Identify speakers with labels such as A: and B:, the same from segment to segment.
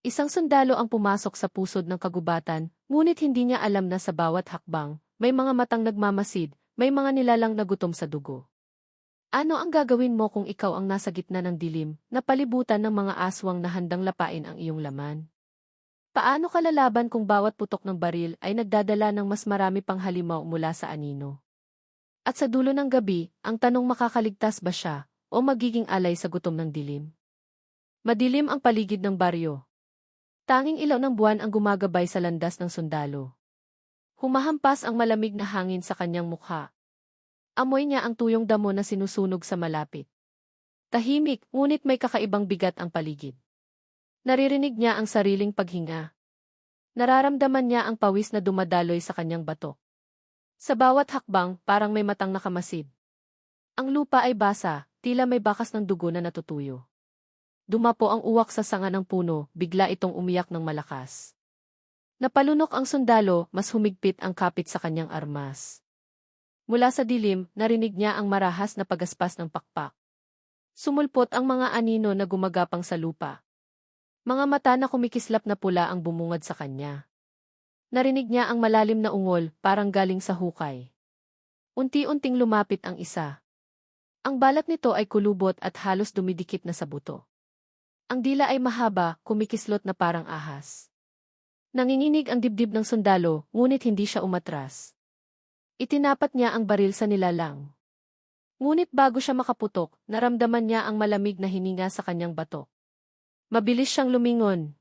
A: Isang sundalo ang pumasok sa pusod ng kagubatan, ngunit hindi niya alam na sa bawat hakbang, may mga matang nagmamasid, may mga nilalang na gutom sa dugo. Ano ang gagawin mo kung ikaw ang nasa gitna ng dilim, na palibutan ng mga aswang na handang lapain ang iyong laman? Paano ka lalaban kung bawat putok ng baril ay nagdadala ng mas marami pang halimaw mula sa anino? At sa dulo ng gabi, ang tanong makakaligtas ba siya, o magiging alay sa gutom ng dilim? Madilim ang paligid ng baryo, Tanging ilaw ng buwan ang gumagabay sa landas ng sundalo. Humahampas ang malamig na hangin sa kanyang mukha. Amoy niya ang tuyong damo na sinusunog sa malapit. Tahimik, ngunit may kakaibang bigat ang paligid. Naririnig niya ang sariling paghinga. Nararamdaman niya ang pawis na dumadaloy sa kanyang bato. Sa bawat hakbang, parang may matang nakamasid. Ang lupa ay basa, tila may bakas ng dugo na natutuyo. Dumapo ang uwak sa sanga ng puno, bigla itong umiyak ng malakas. Napalunok ang sundalo, mas humigpit ang kapit sa kanyang armas. Mula sa dilim, narinig niya ang marahas na pagaspas ng pakpak. Sumulpot ang mga anino na gumagapang sa lupa. Mga mata na kumikislap na pula ang bumungad sa kanya. Narinig niya ang malalim na ungol, parang galing sa hukay. Unti-unting lumapit ang isa. Ang balat nito ay kulubot at halos dumidikit na sa buto. Ang dila ay mahaba, kumikislot na parang ahas. Nanginginig ang dibdib ng sundalo, ngunit hindi siya umatras. Itinapat niya ang baril sa nilalang. Ngunit bago siya makaputok, naramdaman niya ang malamig na hininga sa kanyang bato. Mabilis siyang lumingon.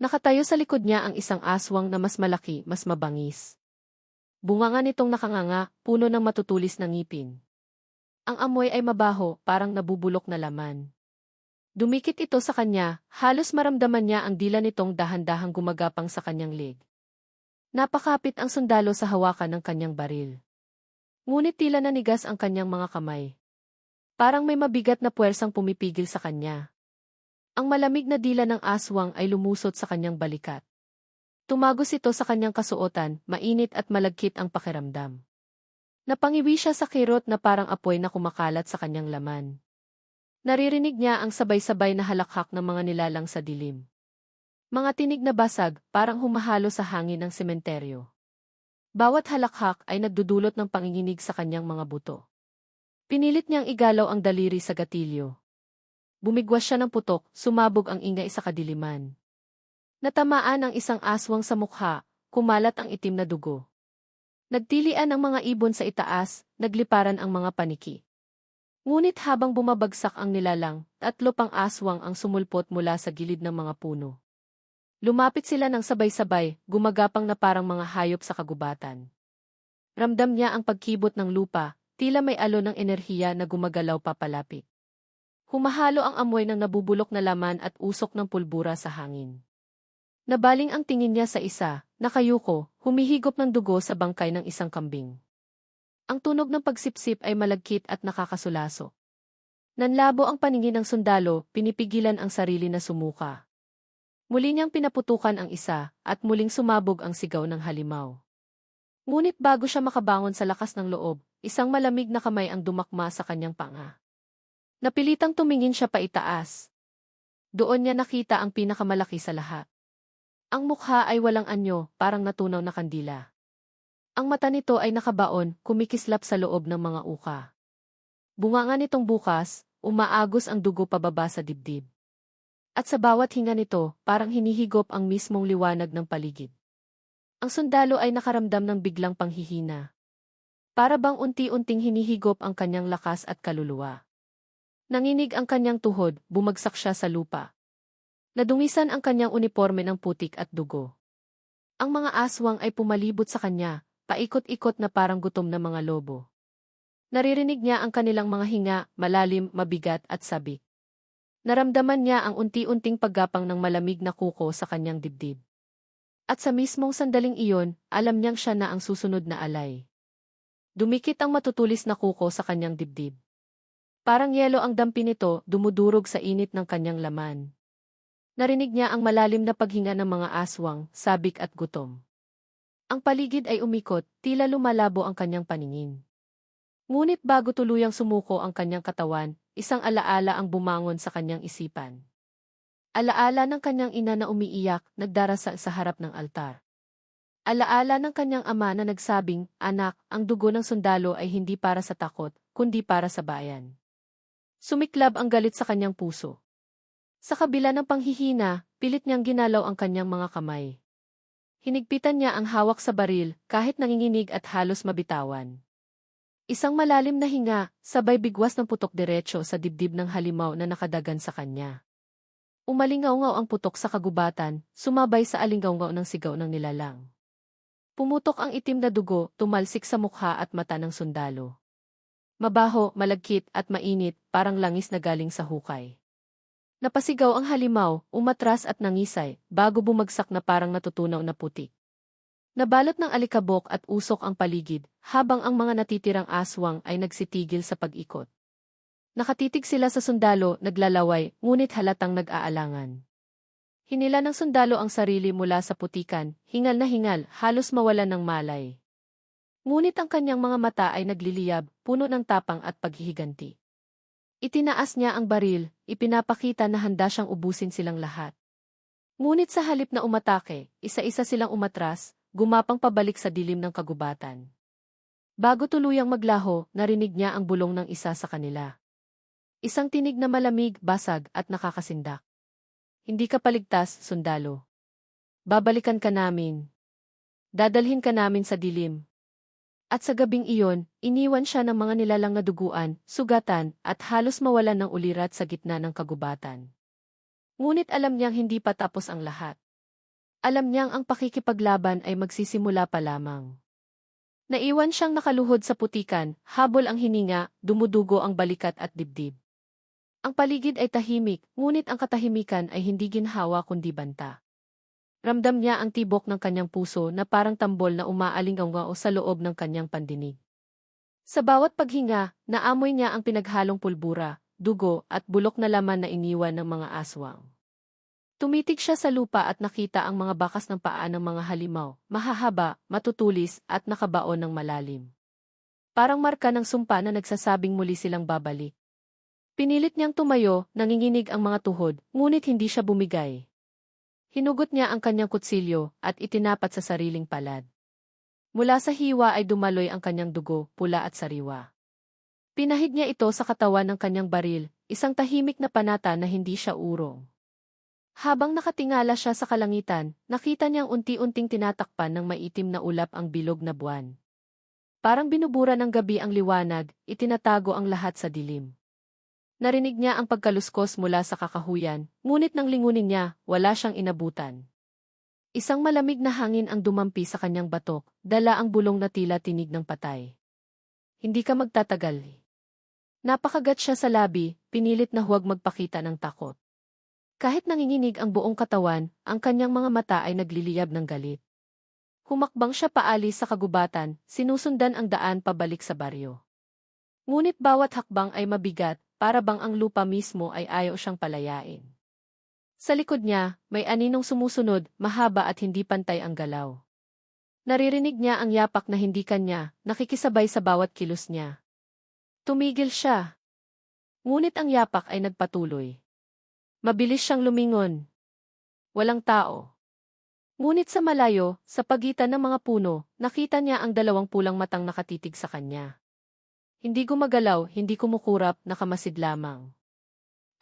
A: Nakatayo sa likod niya ang isang aswang na mas malaki, mas mabangis. Bunganga nitong nakanganga, puno ng matutulis na ngipin. Ang amoy ay mabaho, parang nabubulok na laman. Dumikit ito sa kanya, halos maramdaman niya ang dila nitong dahan-dahang gumagapang sa kanyang leg. Napakapit ang sundalo sa hawakan ng kanyang baril. Ngunit tila nanigas ang kanyang mga kamay. Parang may mabigat na puwersang pumipigil sa kanya. Ang malamig na dila ng aswang ay lumusot sa kanyang balikat. Tumagos ito sa kanyang kasuotan, mainit at malagkit ang pakiramdam. Napangiwi siya sa kirot na parang apoy na kumakalat sa kanyang laman. Naririnig niya ang sabay-sabay na halakhak ng mga nilalang sa dilim. Mga tinig na basag, parang humahalo sa hangin ng sementeryo. Bawat halakhak ay nagdudulot ng panginginig sa kanyang mga buto. Pinilit niyang igalaw ang daliri sa gatilyo. Bumigwas siya ng putok, sumabog ang ingay sa kadiliman. Natamaan ang isang aswang sa mukha, kumalat ang itim na dugo. Nagtilian ang mga ibon sa itaas, nagliparan ang mga paniki. Ngunit habang bumabagsak ang nilalang, tatlo pang aswang ang sumulpot mula sa gilid ng mga puno. Lumapit sila ng sabay-sabay, gumagapang na parang mga hayop sa kagubatan. Ramdam niya ang pagkibot ng lupa, tila may alon ng enerhiya na gumagalaw papalapit. Humahalo ang amoy ng nabubulok na laman at usok ng pulbura sa hangin. Nabaling ang tingin niya sa isa, nakayuko, humihigop ng dugo sa bangkay ng isang kambing. Ang tunog ng pagsipsip ay malagkit at nakakasulaso. Nanlabo ang paningin ng sundalo, pinipigilan ang sarili na sumuka. Muli niyang pinaputukan ang isa, at muling sumabog ang sigaw ng halimaw. Ngunit bago siya makabangon sa lakas ng loob, isang malamig na kamay ang dumakma sa kanyang panga. Napilitang tumingin siya pa itaas. Doon niya nakita ang pinakamalaki sa lahat. Ang mukha ay walang anyo, parang natunaw na kandila. Ang mata nito ay nakabaon, kumikislap sa loob ng mga uka. Bunganga nitong bukas, umaagos ang dugo pababa sa dibdib. At sa bawat hinga nito, parang hinihigop ang mismong liwanag ng paligid. Ang sundalo ay nakaramdam ng biglang panghihina. Para bang unti-unting hinihigop ang kanyang lakas at kaluluwa. Nanginig ang kanyang tuhod, bumagsak siya sa lupa. Nadungisan ang kanyang uniforme ng putik at dugo. Ang mga aswang ay pumalibot sa kanya, paikot-ikot na parang gutom na mga lobo. Naririnig niya ang kanilang mga hinga, malalim, mabigat at sabik. Naramdaman niya ang unti-unting paggapang ng malamig na kuko sa kanyang dibdib. At sa mismong sandaling iyon, alam niyang siya na ang susunod na alay. Dumikit ang matutulis na kuko sa kanyang dibdib. Parang yelo ang dampi nito, dumudurog sa init ng kanyang laman. Narinig niya ang malalim na paghinga ng mga aswang, sabik at gutom. Ang paligid ay umikot, tila lumalabo ang kanyang paningin. Ngunit bago tuluyang sumuko ang kanyang katawan, isang alaala ang bumangon sa kanyang isipan. Alaala ng kanyang ina na umiiyak, nagdarasal sa harap ng altar. Alaala ng kanyang ama na nagsabing, Anak, ang dugo ng sundalo ay hindi para sa takot, kundi para sa bayan. Sumiklab ang galit sa kanyang puso. Sa kabila ng panghihina, pilit niyang ginalaw ang kanyang mga kamay. Hinigpitan niya ang hawak sa baril, kahit nanginginig at halos mabitawan. Isang malalim na hinga, sabay bigwas ng putok diretso sa dibdib ng halimaw na nakadagan sa kanya. Umalingaw-ngaw ang putok sa kagubatan, sumabay sa alinggaw-ngaw ng sigaw ng nilalang. Pumutok ang itim na dugo, tumalsik sa mukha at mata ng sundalo. Mabaho, malagkit at mainit, parang langis na galing sa hukay. Napasigaw ang halimaw, umatras at nangisay, bago bumagsak na parang natutunaw na putik. Nabalot ng alikabok at usok ang paligid, habang ang mga natitirang aswang ay nagsitigil sa pag-ikot. Nakatitig sila sa sundalo, naglalaway, ngunit halatang nag-aalangan. Hinila ng sundalo ang sarili mula sa putikan, hingal na hingal, halos mawalan ng malay. Ngunit ang kanyang mga mata ay nagliliyab, puno ng tapang at paghihiganti. Itinaas niya ang baril, ipinapakita na handa siyang ubusin silang lahat. Ngunit sa halip na umatake, isa-isa silang umatras, gumapang pabalik sa dilim ng kagubatan. Bago tuluyang maglaho, narinig niya ang bulong ng isa sa kanila. Isang tinig na malamig, basag, at nakakasindak. Hindi ka paligtas, sundalo. Babalikan ka namin. Dadalhin ka namin sa dilim. At sa gabing iyon, iniwan siya ng mga nilalang na duguan, sugatan, at halos mawalan ng ulirat sa gitna ng kagubatan. Ngunit alam niyang hindi pa tapos ang lahat. Alam niyang ang pakikipaglaban ay magsisimula pa lamang. Naiwan siyang nakaluhod sa putikan, habol ang hininga, dumudugo ang balikat at dibdib. Ang paligid ay tahimik, ngunit ang katahimikan ay hindi ginhawa kundi banta. Ramdam niya ang tibok ng kanyang puso na parang tambol na umaalingaw sa loob ng kanyang pandinig. Sa bawat paghinga, naamoy niya ang pinaghalong pulbura, dugo at bulok na laman na iniwan ng mga aswang. Tumitig siya sa lupa at nakita ang mga bakas ng paa ng mga halimaw, mahahaba, matutulis, at nakabaon ng malalim. Parang marka ng sumpa na nagsasabing muli silang babalik. Pinilit niyang tumayo, nanginginig ang mga tuhod, ngunit hindi siya bumigay. Hinugot niya ang kanyang kutsilyo at itinapat sa sariling palad. Mula sa hiwa ay dumaloy ang kanyang dugo, pula at sariwa. Pinahid niya ito sa katawan ng kanyang baril, isang tahimik na panata na hindi siya urong. Habang nakatingala siya sa kalangitan, nakita niyang unti-unting tinatakpan ng maitim na ulap ang bilog na buwan. Parang binubura ng gabi ang liwanag, itinatago ang lahat sa dilim. Narinig niya ang pagkaluskos mula sa kakahuyan, ngunit nang lingunin niya, wala siyang inabutan. Isang malamig na hangin ang dumampi sa kanyang batok, dala ang bulong na tila tinig ng patay. Hindi ka magtatagal. Napakagat siya sa labi, pinilit na huwag magpakita ng takot. Kahit nanginginig ang buong katawan, ang kanyang mga mata ay nagliliyab ng galit. Humakbang siya paalis sa kagubatan, sinusundan ang daan pabalik sa baryo. Ngunit bawat hakbang ay mabigat, para bang ang lupa mismo ay ayaw siyang palayain. Sa likod niya, may aninong sumusunod, mahaba at hindi pantay ang galaw. Naririnig niya ang yapak na hindi kanya, nakikisabay sa bawat kilos niya. Tumigil siya. Ngunit ang yapak ay nagpatuloy. Mabilis siyang lumingon. Walang tao. Ngunit sa malayo, sa pagitan ng mga puno, nakita niya ang dalawang pulang matang nakatitig sa kanya. Hindi gumagalaw, hindi kumukurap, nakamasid lamang.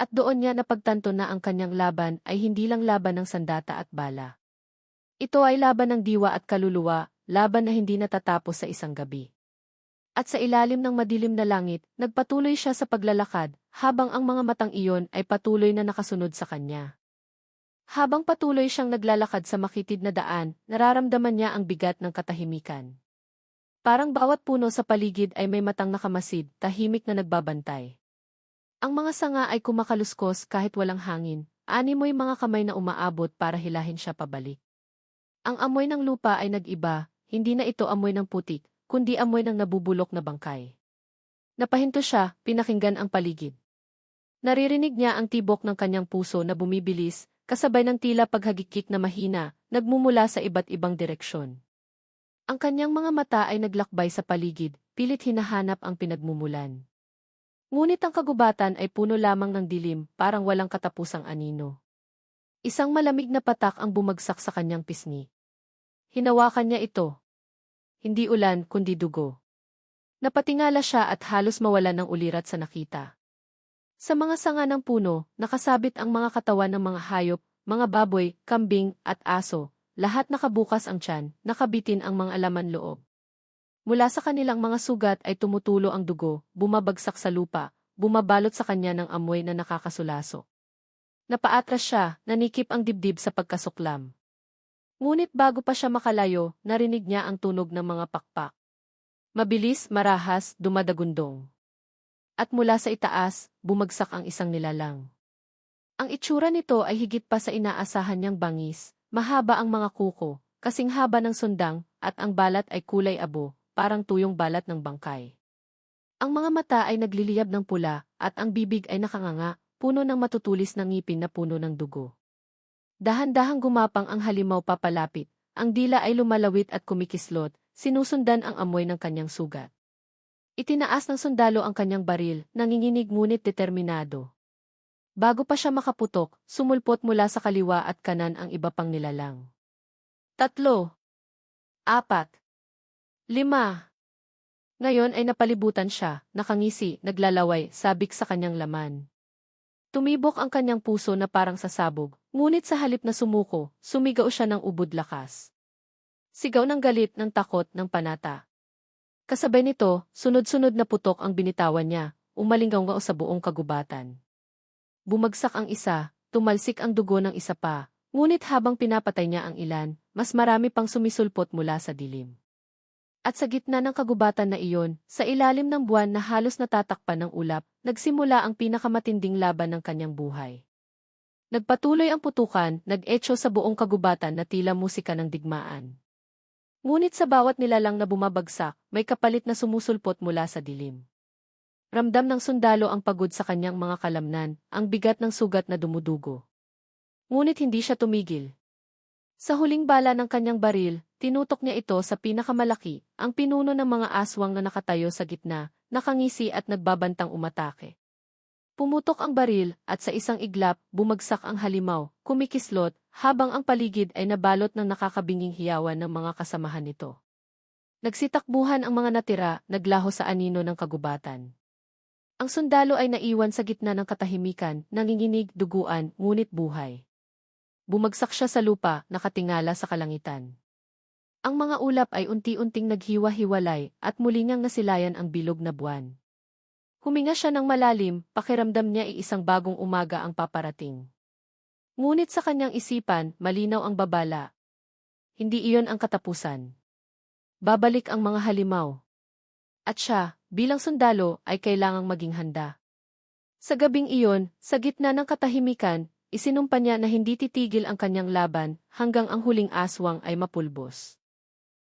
A: At doon niya napagtanto na ang kanyang laban ay hindi lang laban ng sandata at bala. Ito ay laban ng diwa at kaluluwa, laban na hindi natatapos sa isang gabi. At sa ilalim ng madilim na langit, nagpatuloy siya sa paglalakad, habang ang mga matang iyon ay patuloy na nakasunod sa kanya. Habang patuloy siyang naglalakad sa makitid na daan, nararamdaman niya ang bigat ng katahimikan. Parang bawat puno sa paligid ay may matang nakamasid, tahimik na nagbabantay. Ang mga sanga ay kumakaluskos kahit walang hangin, animoy mga kamay na umaabot para hilahin siya pabalik. Ang amoy ng lupa ay nag-iba, hindi na ito amoy ng putik, kundi amoy ng nabubulok na bangkay. Napahinto siya, pinakinggan ang paligid. Naririnig niya ang tibok ng kanyang puso na bumibilis, kasabay ng tila paghagikik na mahina, nagmumula sa iba't ibang direksyon. Ang kanyang mga mata ay naglakbay sa paligid, pilit hinahanap ang pinagmumulan. Ngunit ang kagubatan ay puno lamang ng dilim, parang walang katapusang anino. Isang malamig na patak ang bumagsak sa kanyang pisngi. Hinawakan niya ito. Hindi ulan kundi dugo. Napatingala siya at halos mawalan ng ulirat sa nakita. Sa mga sanga ng puno, nakasabit ang mga katawan ng mga hayop, mga baboy, kambing, at aso. Lahat nakabukas ang tiyan, nakabitin ang mga laman loob. Mula sa kanilang mga sugat ay tumutulo ang dugo, bumabagsak sa lupa, bumabalot sa kanya ng amoy na nakakasulaso. Napaatras siya, nanikip ang dibdib sa pagkasuklam. Ngunit bago pa siya makalayo, narinig niya ang tunog ng mga pakpak. Mabilis, marahas, dumadagundong. At mula sa itaas, bumagsak ang isang nilalang. Ang itsura nito ay higit pa sa inaasahan niyang bangis, mahaba ang mga kuko, kasing haba ng sundang, at ang balat ay kulay abo, parang tuyong balat ng bangkay. Ang mga mata ay nagliliyab ng pula, at ang bibig ay nakanganga, puno ng matutulis na ngipin na puno ng dugo. Dahan-dahang gumapang ang halimaw papalapit, ang dila ay lumalawit at kumikislot, sinusundan ang amoy ng kanyang sugat. Itinaas ng sundalo ang kanyang baril, nanginginig ngunit determinado. Bago pa siya makaputok, sumulpot mula sa kaliwa at kanan ang iba pang nilalang. Tatlo. Apat. Lima. Ngayon ay napalibutan siya, nakangisi, naglalaway, sabik sa kanyang laman. Tumibok ang kanyang puso na parang sasabog, ngunit sa halip na sumuko, sumigaw siya ng ubod lakas. Sigaw ng galit ng takot ng panata. Kasabay nito, sunod-sunod na putok ang binitawan niya, umalingaw sa buong kagubatan. Bumagsak ang isa, tumalsik ang dugo ng isa pa, ngunit habang pinapatay niya ang ilan, mas marami pang sumisulpot mula sa dilim. At sa gitna ng kagubatan na iyon, sa ilalim ng buwan na halos natatakpan ng ulap, nagsimula ang pinakamatinding laban ng kanyang buhay. Nagpatuloy ang putukan, nag-etso sa buong kagubatan na tila musika ng digmaan. Ngunit sa bawat nilalang na bumabagsak, may kapalit na sumusulpot mula sa dilim. Ramdam ng sundalo ang pagod sa kanyang mga kalamnan, ang bigat ng sugat na dumudugo. Ngunit hindi siya tumigil. Sa huling bala ng kanyang baril, Tinutok niya ito sa pinakamalaki, ang pinuno ng mga aswang na nakatayo sa gitna, nakangisi at nagbabantang umatake. Pumutok ang baril, at sa isang iglap, bumagsak ang halimaw, kumikislot, habang ang paligid ay nabalot ng nakakabinging hiyawan ng mga kasamahan nito. Nagsitakbuhan ang mga natira, naglaho sa anino ng kagubatan. Ang sundalo ay naiwan sa gitna ng katahimikan, nanginginig, duguan, ngunit buhay. Bumagsak siya sa lupa, nakatingala sa kalangitan. Ang mga ulap ay unti-unting naghiwa-hiwalay at muli niyang nasilayan ang bilog na buwan. Huminga siya ng malalim, pakiramdam niya ay isang bagong umaga ang paparating. Ngunit sa kanyang isipan, malinaw ang babala. Hindi iyon ang katapusan. Babalik ang mga halimaw. At siya, bilang sundalo, ay kailangang maging handa. Sa gabing iyon, sa gitna ng katahimikan, isinumpa niya na hindi titigil ang kanyang laban hanggang ang huling aswang ay mapulbos.